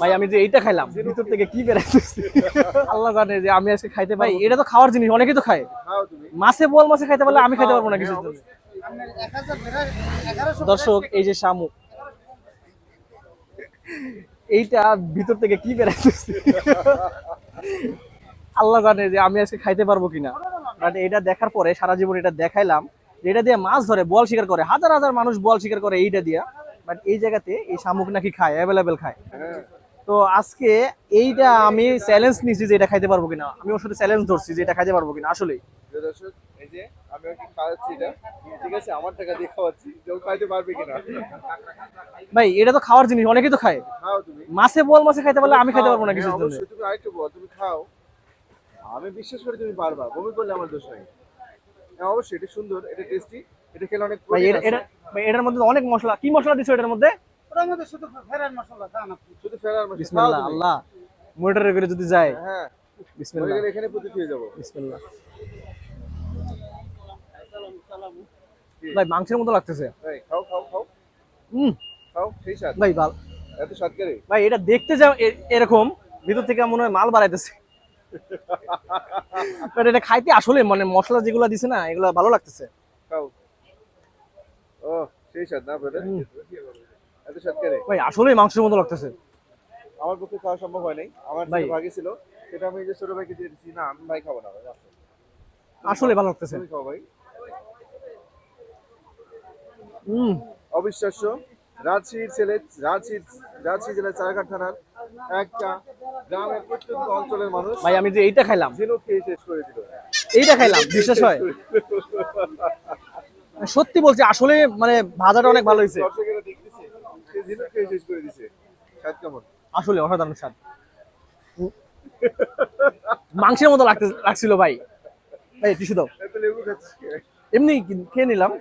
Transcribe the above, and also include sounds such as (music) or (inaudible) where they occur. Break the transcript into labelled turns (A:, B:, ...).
A: ভাই, আমি যে এইটা খাইলাম, ভিতর থেকে কি বেরাইতেছে আল্লাহ জানে যে আমি আজকে খাইতে ভাই এটা তো খাওয়ার জিনিস, অনেকেই তো খায়। মাছে বল মাছে খাইতে পারলে আমি খাইতে পারব না কিছু দর্শক, এই যে শামুক, এইটা ভিতর থেকে কি বেরাইতেছে আল্লাহ জানে যে আমি আজকে খাইতে পারব কিনা। বাট এটা দেখার পরে সারা জীবন এটা দেখাইলাম এটা দিয়ে মাছ ধরে বল শিকার করে। হাজার হাজার মানুষ বল শিকার করে এইটা দিয়া। বাট এই জায়গাতে এই শামুক নাকি খায় অ্যাভেলেবেল খায়। তো আজকে এইটা আমি চ্যালেঞ্জ নিয়েছি যে এটা খাইতে পারব কিনা। আমি ওর সাথে চ্যালেঞ্জ ধরছি যে এটা খাইতে পারব কিনা আসলে
B: দর্শক এই যে আমি ওকে খাওয়াচ্ছি এটা। ঠিক আছে আমার টাকা দিয়ে খাওয়াচ্ছি খাইতে পারবে কিনা।
A: ভাই এটা তো খাওয়ার জিনিস অনেকেই তো খায়।
B: খাও তুমি।
A: মাছে বল মাছে খাইতে পারলে আমি খাইতে পারব না
B: হ্যাঁ,
A: কিছু জন্য।
B: তুমি আরেকটু বল তুমি খাও। আমি বিশ্বাস করি তুমি পারবা বমি করলে আমার দোষ নাই। হ্যাঁ অবশ্যই এটা সুন্দর এটা টেস্টি এটা খেলে অনেক
A: ভাই এটা এটার মধ্যে অনেক মশলা কি মশলা দিছো এটার মধ্যে?
C: ওটার মধ্যে শুধু ফেরান মশলা দাও না
B: শুধু ফেরার মশলা।
A: বিসমিল্লাহ আল্লাহ। মোটরে করে যদি যায়
B: হ্যাঁ
A: বিসমিল্লাহ।
B: এখানে প্রতি খেয়ে যাব।
A: বিসমিল্লাহ। ভাই মাংসের মতো লাগতেছে।
B: এই, খাও খাও খাও।
A: হুম
B: খাও সেই স্বাদ।
A: ভাই ভালো।
B: এত স্বাদ করে
A: ভাই এটা দেখতে যা এরকম ভিতর থেকে মনে হয় মাল বাড়াইতেছে। এটা খাইতে আসলে মানে মশলা যেগুলো দিছে না এগুলো ভালো লাগতেছে।
B: খাও। ও সেই স্বাদ না ব্রাদার
A: ভাই আসলেই মাংসের মতো লাগতেছে।
B: আমার পক্ষে খাওয়া সম্ভব হয় নাই। আমার
A: ভাই।
B: ভাগে ছিল সেটা আমি যে ছোট ভাইকে দিয়ে দিচ্ছি না আমি ভাই খাব না
A: আসলে। ভালো লাগতেছে।
B: তুমি খাও ভাই।
A: হুম।
B: অবিশ্বাস্য। রাজশাহীর ছেলে রাজশাহীর রাজশাহী জেলার চারাঘাট থানার একটা গ্রামের প্রত্যন্ত অঞ্চলের মানুষ
A: ভাই আমি যে এইটা খাইলাম।
B: খেয়ে শেষ করে দিল?
A: এইটা খাইলাম বিশ্বাস হয়। (laughs) সত্যি বলছি আসলে মানে ভাজাটা অনেক ভালো হয়েছে।
B: ঝিনুক শেষ করে দিছে? স্বাদ কেমন?
A: আসলে অসাধারণ স্বাদ। মাংসের মতো লাগতে লাগছিল ভাই। ভাই টিসু দাও। এমনি খেয়ে নিলাম।